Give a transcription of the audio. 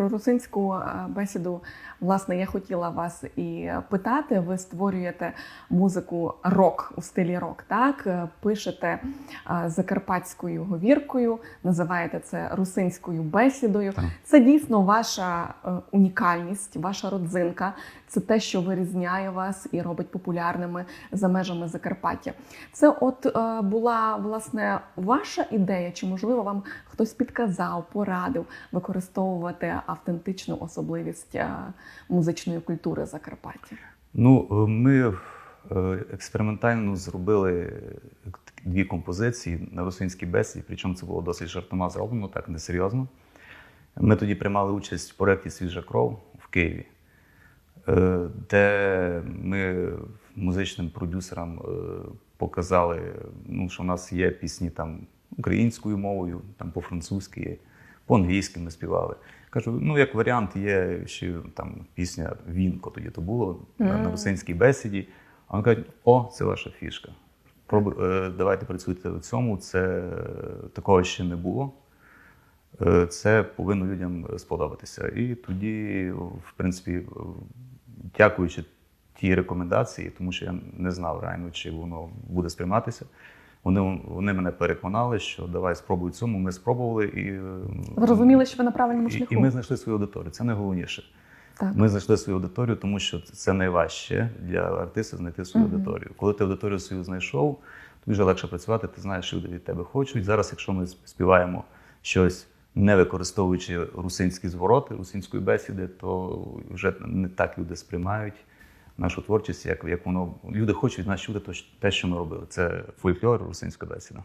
Про русинську е, бесіду, власне, я хотіла вас і питати. Ви створюєте музику рок у стилі рок, так? Е, Пишете е, закарпатською говіркою, називаєте це русинською бесідою. Так. Це дійсно ваша унікальність, ваша родзинка. Це те, що вирізняє вас і робить популярними за межами Закарпаття. Це от була власне ваша ідея, чи можливо вам хтось підказав, порадив використовувати автентичну особливість е, музичної культури Закарпаття? Ну, е, ми е, експериментально зробили дві композиції на русинській бесіді, причому це було досить жартома зроблено, так несерйозно. Ми тоді приймали участь в проєкті Свіжа кров в Києві, де ми музичним продюсерам показали, ну, що в нас є пісні там українською мовою, там по-французьки, по-англійськи ми співали. Кажу, ну як варіант є ще там пісня Вінко тоді то було на, на русинській бесіді. А вони кажуть, о, це ваша фішка. Пробуй, е, давайте працюйте в цьому. Це такого ще не було. Е, Це повинно людям сподобатися. І тоді, в принципі, дякуючи тій рекомендації, тому що я не знав реально, чи воно буде сприйматися. Вони, вони мене переконали, що давай спробуй цьому. Ми спробували і, е, Ви розуміли, що ви на правильному і, шляху? і ми знайшли свою аудиторію. Це найголовніше. Так. Ми знайшли свою аудиторію, тому що це найважче для артиста знайти свою Мгм. аудиторію. Коли ти аудиторію свою знайшов, тобі вже легше працювати, ти знаєш, що люди від тебе хочуть. Зараз, якщо ми співаємо щось, не використовуючи русинські звороти, русинської бесіди, то вже не так люди сприймають нашу творчість, як, як воно люди хочуть від нас чути те, що ми робили. Це фольклор, русинська бесіда.